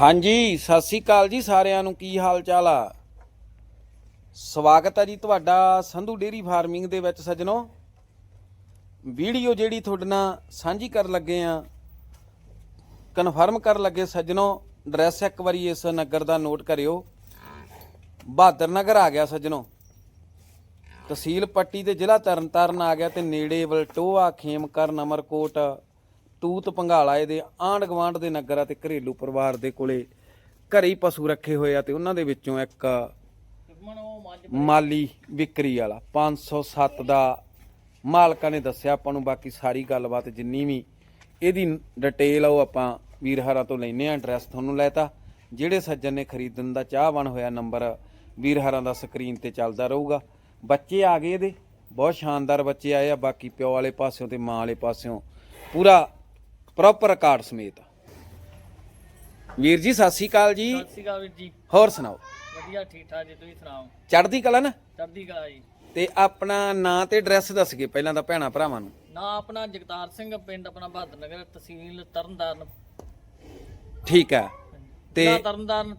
ਹਾਂਜੀ, ਸਤਿ ਸ੍ਰੀ ਅਕਾਲ ਜੀ ਸਾਰਿਆਂ ਨੂੰ। ਕੀ ਹਾਲ ਚਾਲ ਆ? ਸਵਾਗਤ ਹੈ ਜੀ ਤੁਹਾਡਾ ਸੰਧੂ ਡੇਰੀ ਫਾਰਮਿੰਗ ਦੇ ਵਿੱਚ ਸੱਜਣੋ। ਵੀਡੀਓ ਜਿਹੜੀ ਤੁਹਾਡੇ ਨਾਲ ਸਾਂਝੀ ਕਰਨ ਲੱਗੇ ਆ, ਕਨਫਰਮ ਕਰਨ ਲੱਗੇ ਸੱਜਣੋ, ਐਡਰੈਸ ਇੱਕ ਵਾਰੀ ਇਸ ਨਗਰ ਦਾ ਨੋਟ ਕਰਿਓ। ਬਹਾਦਰ ਨਗਰ ਆ ਗਿਆ ਸੱਜਣੋ। ਤਹਿਸੀਲ ਪੱਟੀ ਤੇ ਜ਼ਿਲ੍ਹਾ ਤਰਨਤਾਰਨ ਆ ਗਿਆ ਤੇ ਨੇੜੇ ਵਲਟੋਆ ਖੇਮਕਰ ਨਮਰਕੋਟ ਤੂਤ ਪੰਘਾਲਾ ਇਹਦੇ ਆਂਢ ਗਵਾਂਢ ਦੇ ਨਗਰ ਅਤੇ ਘਰੇਲੂ ਪਰਿਵਾਰ ਦੇ ਕੋਲੇ ਘਰੇ ਹੀ ਪਸ਼ੂ ਰੱਖੇ ਹੋਏ ਆ ਤੇ ਉਹਨਾਂ ਦੇ ਵਿੱਚੋਂ ਇੱਕ ਮਾਲੀ ਵਿਕਰੀ ਵਾਲਾ 507 ਦਾ ਮਾਲਕਾਂ ਨੇ ਦੱਸਿਆ, ਆਪਾਂ ਨੂੰ ਬਾਕੀ ਸਾਰੀ ਗੱਲਬਾਤ ਜਿੰਨੀ ਵੀ ਇਹਦੀ ਡਿਟੇਲ ਆ ਉਹ ਆਪਾਂ ਵੀਰ ਤੋਂ ਲੈਨੇ ਆ ਐਡਰੈਸ ਤੁਹਾਨੂੰ ਲੈਤਾ ਜਿਹੜੇ ਸੱਜਣ ਨੇ ਖਰੀਦਣ ਦਾ ਚਾਹਵਾਨ ਹੋਇਆ, ਨੰਬਰ ਵੀਰ ਦਾ ਸਕਰੀਨ ਤੇ ਚੱਲਦਾ ਰਹੂਗਾ। ਬੱਚੇ ਆ ਗਏ ਇਹਦੇ, ਬਹੁਤ ਸ਼ਾਨਦਾਰ ਬੱਚੇ ਆਏ ਆ, ਬਾਕੀ ਪਿਓ ਵਾਲੇ ਪਾਸਿਓਂ ਤੇ ਮਾਂ ਵਾਲੇ ਪਾਸਿਓਂ। ਪੂਰਾ ਪ੍ਰੋਪਰ ਰਿਕਾਰਡ ਸਮੇਤ। ਵੀਰ ਜੀ ਸਤਿ ਸ਼੍ਰੀ ਅਕਾਲ ਜੀ। ਸਤਿ ਸ਼੍ਰੀ ਅਕਾਲ ਵੀਰ ਜੀ। ਹੋਰ ਸੁਣਾਓ? ਵਧੀਆ ਠੀਕ ਠਾਕ ਜੀ ਤੁਸੀਂ ਸੁਣਾਓ? ਚੜ੍ਹਦੀ ਕਲਾ ਨਾ? ਚੜ੍ਹਦੀ ਕਲਾ ਜੀ। ਤੇ ਆਪਣਾ ਨਾਂ ਤੇ ਐਡਰੈਸ ਦੱਸ ਗਏ ਪਹਿਲਾਂ ਤਾਂ ਭੈਣਾ ਭਰਾਵਾਂ ਨੂੰ। ਨਾ ਆਪਣਾ ਜਗਤਾਰ ਸਿੰਘ ਪਿੰਡ ਆਪਣਾ ਬਹਾਦਰ ਨਗਰ ਤਹਿਸੀਲ ਤਰਨਤਾਰਨ। ਠੀਕ ਹੈ। ਤੇ ਤਰਨਤਾਰਨ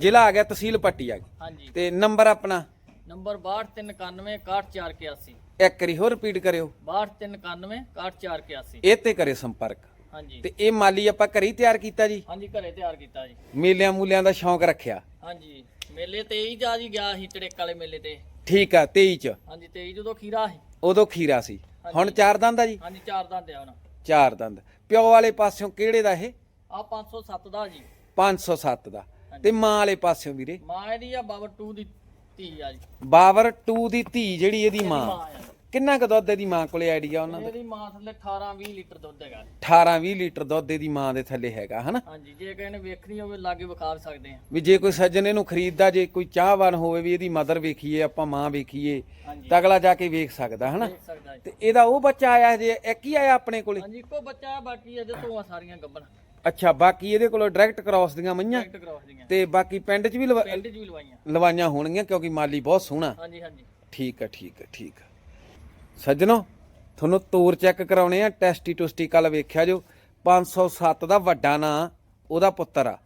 ਜ਼ਿਲ੍ਹਾ ਆ ਗਿਆ ਤਹਿਸੀਲ ਪੱਟੀ ਆ ਗਈ ਹਾਂਜੀ। ਤੇ ਨੰਬਰ ਆਪਣਾ? ਨੰਬਰ 6291 61481 ਇੱਕ ਵਾਰੀ ਹੋਰ ਰਿਪੀਟ ਕਰਿਓ। 6291 61481 ਇਹ ਤੇ ਕਰੇ ਸੰਪਰਕ। ਹਾਂਜੀ। ਤੇ ਇਹ ਮਾਲੀ ਆਪਾਂ ਘਰੇ ਹੀ ਤਿਆਰ ਕੀਤਾ ਜੀ? ਹਾਂਜੀ ਘਰੇ ਤਿਆਰ ਕੀਤਾ ਜੀ। ਮੇਲਿਆਂ ਮੂਲਿਆਂ ਦਾ ਸ਼ੌਂਕ ਰੱਖਿਆ? ਹਾਂਜੀ ਮੇਲੇ ਤੇ ਹੀ ਜਾ ਜੀ ਗਿਆ ਸੀ ਟੜੇਕ ਵਾਲੇ ਮੇਲੇ ਤੇ। ਠੀਕ ਆ 23 ਚ? ਹਾਂਜੀ ਤੇ ਜਦੋਂ ਖੀਰਾ ਸੀ। ਉਦੋਂ ਖੀਰਾ ਸੀ। ਹੁਣ ਚਾਰ ਦੰਦ ਆ ਜੀ? ਹਾਂਜੀ ਚਾਰ ਦੰਦ ਆ ਹੁਣ। ਚਾਰ ਦੰਦ। ਪਿਓ ਵਾਲੇ ਪਾਸਿਓਂ ਕਿਹੜੇ ਦਾ ਇਹ? ਆ 507 ਦਾ ਜੀ। 507 ਦਾ। ਤੇ ਮਾਂ ਵਾਲੇ ਪਾਸਿਓਂ ਵੀਰੇ? ਮਾਂ ਇਹਦੀ ਆ ਬਾਬਰ 2 ਦੀ ਧੀ ਆ ਜੀ। ਬਾਵਰ 2 ਦੀ ਧੀ ਜਿਹੜੀ ਇਹਦੀ ਮਾਂ। ਕਿੰਨਾ ਕੁ ਦੁੱਧ ਇਹਦੀ ਮਾਂ ਕੋਲੇ ਆਈਡੀਆ ਉਹਨਾਂ ਦਾ? ਇਹਦੀ ਮਾਂ ਥੱਲੇ 18 20 ਲੀਟਰ ਦੁੱਧ ਹੈਗਾ। 18 20 ਲੀਟਰ ਦੁੱਧ ਇਹਦੀ ਮਾਂ ਦੇ ਥੱਲੇ ਹੈਗਾ ਹਨਾ? ਹਾਂਜੀ ਜੇ ਕਿਸੇ ਨੇ ਵੇਖਣੀ ਹੋਵੇ ਲਾਗੇ ਵਿਖਾ ਸਕਦੇ ਆ ਵੀ ਜੇ ਕੋਈ ਸੱਜਣ ਇਹਨੂੰ ਖਰੀਦਦਾ ਜੇ ਕੋਈ ਚਾਹਵਾਨ ਹੋਵੇ ਵੀ ਇਹਦੀ ਮਦਰ ਵੇਖੀਏ ਆਪਾਂ ਮਾਂ ਵੇਖੀਏ ਹਾਂਜੀ। ਤਾਂ ਅਗਲਾ ਜਾ ਕੇ ਵੇਖ ਸਕਦਾ ਹਨਾ? ਦੇਖ ਸਕਦਾ ਜੀ। ਤੇ ਇਹਦਾ ਉਹ ਬੱਚਾ ਆਇਆ ਜੇ ਇੱਕ ਹੀ ਆਇਆ ਆਪਣੇ ਕੋਲੇ? ਹਾਂਜੀ ਇੱਕੋ ਬੱਚਾ ਹੈ ਬਾਕੀ ਇਹਦੇ ਤੋਂ ਆ ਸਾਰੀਆਂ ਗੱਬਣ। ਅੱਛਾ ਬਾਕੀ ਇਹਦੇ ਕੋਲ ਡਾਇਰੈਕਟ ਕ੍ਰਾਸ ਦੀਆਂ ਮਈਆਂ? ਡਾਇਰੈਕਟ ਕਰਾਸ ਦੀਆਂ। ਤੇ ਬਾਕੀ ਪਿੰਡ 'ਚ ਵੀ ਲਵਾ- ਪਿੰਡ 'ਚ ਵੀ ਲਵਾਈਆਂ। ਲਵਾਈਆਂ ਹੋਣਗੀਆਂ ਕਿਉਂਕਿ ਮਾਲੀ ਬਹੁਤ ਸੋਹਣਾ। ਹਾਂਜੀ ਹਾਂਜੀ। ਠੀਕ ਹੈ ਠੀਕ ਹੈ ਠੀਕ ਹੈ ਸੱਜਣੋ, ਤੁਹਾਨੂੰ ਤੋਰ ਚੈੱਕ ਕਰਾਉਣੇ ਆ ਟੈਸਟੀ ਟੁਸਟੀ ਕੱਲ ਵੇਖਿਆ ਜੋ। 507 ਦਾ ਵੱਡਾ ਨਾਂ ਉਹਦਾ ਪੁੱਤਰ ਆ।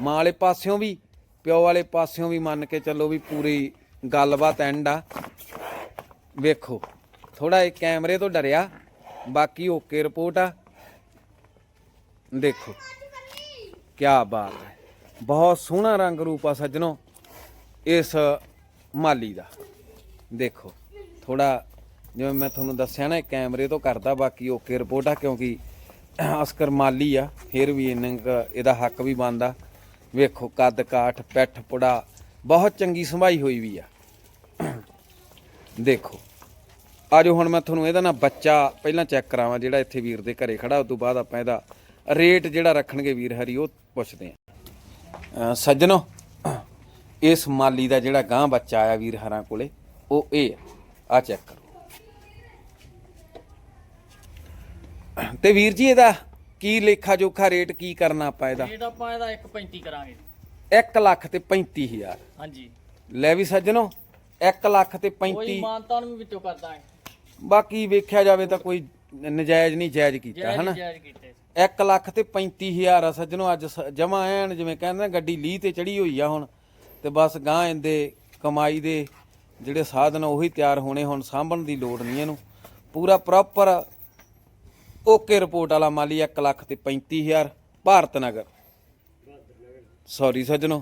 ਮਾਂ ਵਾਲੇ ਪਾਸਿਓਂ ਵੀ, ਪਿਓ ਵਾਲੇ ਪਾਸਿਓਂ ਵੀ ਮੰਨ ਕੇ ਚੱਲੋ ਵੀ ਪੂਰੀ ਗੱਲਬਾਤ ਐਂਡ ਆ। ਵੇਖੋ ਥੋੜਾ ਇਹ ਕੈਮਰੇ ਤੋਂ ਡਰਿਆ, ਬਾਕੀ ਓਕੇ ਰਿਪੋਰਟ ਆ। ਦੇਖੋ ਕੀ ਬਾਤ ਹੈ। ਬਹੁਤ ਸੋਹਣਾ ਰੰਗ ਰੂਪ ਆ ਸੱਜਣੋ, ਇਸ ਮਾਲੀ ਦਾ। ਦੇਖੋ ਥੋੜਾ ਜਿਵੇਂ ਮੈਂ ਤੁਹਾਨੂੰ ਦੱਸਿਆ ਨਾ, ਇਹ ਕੈਮਰੇ ਤੋਂ ਕਰਦਾ, ਬਾਕੀ ਓਕੇ ਰਿਪੋਰਟ ਆ, ਕਿਉਂਕਿ ਅਸਕਰ ਮਾਲੀ ਆ, ਫਿਰ ਵੀ ਇੰਨਾ ਕੁ ਇਹਦਾ ਹੱਕ ਵੀ ਬਣਦਾ। ਵੇਖੋ, ਕੱਦ ਕਾਠ, ਪੈਠ ਪੁੜਾ, ਬਹੁਤ ਚੰਗੀ ਸੰਭਾਈ ਹੋਈ ਵੀ ਆ। ਦੇਖੋ, ਆਜੋ ਹੁਣ ਮੈਂ ਤੁਹਾਨੂੰ ਇਹਦਾ ਨਾ ਬੱਚਾ ਪਹਿਲਾਂ ਚੈੱਕ ਕਰਾਵਾਂ, ਜਿਹੜਾ ਇੱਥੇ ਵੀਰ ਦੇ ਘਰੇ ਖੜਾ, ਉਸ ਤੋਂ ਬਾਅਦ ਆਪਾਂ ਇਹਦਾ ਰੇਟ ਜਿਹੜਾ ਰੱਖਣਗੇ ਵੀਰ ਹਰੀ, ਉਹ ਪੁੱਛਦੇ ਆ ਸੱਜਣੋ, ਇਸ ਮਾਲੀ ਦਾ ਜਿਹੜਾ ਗਾਂ ਬੱਚਾ ਆਇਆ ਵੀਰ ਹਰਾਂ ਕੋਲੇ, ਉਹ ਇਹ ਆ ਚੈੱਕ ਕਰੋ। ਤੇ ਵੀਰ ਜੀ ਇਹਦਾ ਕੀ ਲੇਖਾ ਜੋਖਾ ਰੇਟ ਕੀ ਕਰਨਾ ਆਪਾਂ ਇਹਦਾ? ਇਹ ਤਾਂ ਆਪਾਂ ਇਹਦਾ 1.35 ਕਰਾਂਗੇ। 1 ਲੱਖ ਤੇ 35000 ਹਾਂਜੀ। ਲੈ ਵੀ ਸੱਜਣੋ 1 ਲੱਖ ਤੇ ਕੋਈ 35 ਮਾਨਤਾਨ ਵੀ ਵਿੱਚੋਂ ਕਰਦਾ ਹੈ ਬਾਕੀ ਵੇਖਿਆ ਜਾਵੇ ਤਾਂ ਕੋਈ ਨਜਾਇਜ਼ ਨਹੀਂ ਜਾਇਜ਼ ਕੀਤਾ ਹਨਾ? ਜਾਇਜ਼ ਕੀਤੇ। 1 ਲੱਖ ਤੇ 35000 ਆ ਸੱਜਣੋ ਅੱਜ ਜਮਾ ਐਨ ਜਿਵੇਂ ਕਹਿੰਦੇ ਨਾ ਗੱਡੀ ਲੀਹ ਤੇ ਚੜੀ ਹੋਈ ਆ ਹੁਣ ਤੇ ਬਸ ਗਾਂ ਇਹਦੇ ਕਮਾਈ ਦੇ ਜਿਹੜੇ ਸਾਧਨ ਉਹੀ ਤਿਆਰ ਹੋਣੇ ਹੁਣ ਸਾਂਭਣ ਦੀ ਲੋੜ ਨਹੀਂ ਇਹਨੂੰ। ਪੂਰਾ ਪ੍ਰੋਪਰ ਓਕੇ ਰਿਪੋਰਟ ਵਾਲਾ ਮਾਲੀ 1 ਲੱਖ ਤੇ 35000 ਭਾਰਤ ਨਗਰ। ਸੌਰੀ ਸੱਜਣੋ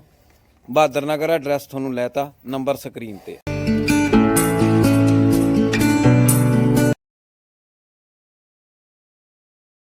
ਬਹਾਦਰ ਨਗਰ ਐਡਰੈਸ ਤੁਹਾਨੂੰ ਲੈਤਾ ਨੰਬਰ ਸਕਰੀਨ ਤੇ।